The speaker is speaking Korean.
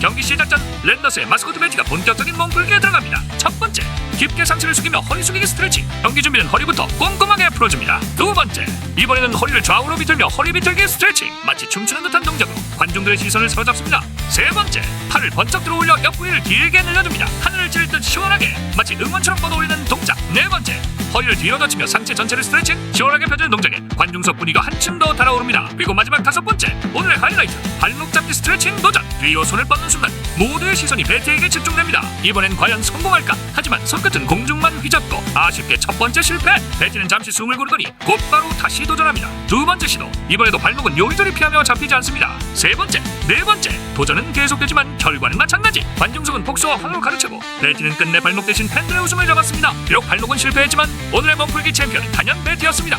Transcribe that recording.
경기 시작 전 랜더스의 마스코트 배지가 본격적인 몸풀기에 들어갑니다. 첫 번째, 깊게 상체를 숙이며 허리 숙이기 스트레칭. 경기 준비는 허리부터 꼼꼼하게 풀어줍니다. 두 번째, 이번에는 허리를 좌우로 비틀며 허리 비틀기 스트레칭. 마치 춤추는 듯한 동작으로 관중들의 시선을 사로잡습니다. 세 번째, 팔을 번쩍 들어 올려 옆구리를 길게 늘려줍니다. 하늘을 찌를 듯 시원하게 마치 응원처럼 뻗어올리는 동작. 네 번째, 허리를 뒤로 젖히며 상체 전체를 스트레칭 시원하게 펴주는 동작에 관중석 분위기가 한층 더 달아오릅니다. 그리고 마지막 다섯 번째 발목 잡기 스트레칭 도전 뒤로 손을 뻗는 순간 모두의 시선이 베티에게 집중됩니다. 이번엔 과연 성공할까? 하지만 손끝은 공중만 휘젓고 아쉽게 첫 번째 실패 베티는 잠시 숨을 고르더니 곧바로 다시 도전합니다. 두 번째 시도 이번에도 발목은 요리조리 피하며 잡히지 않습니다. 세 번째 네 번째 도전은 계속되지만 결과는 마찬가지 관중석은 복수와 환호를 가르치고 베티는 끝내 발목 대신 팬들의 웃음을 잡았습니다. 비록 발목은 실패했지만 오늘의 몸풀기 챔피언은 단연 베티였습니다.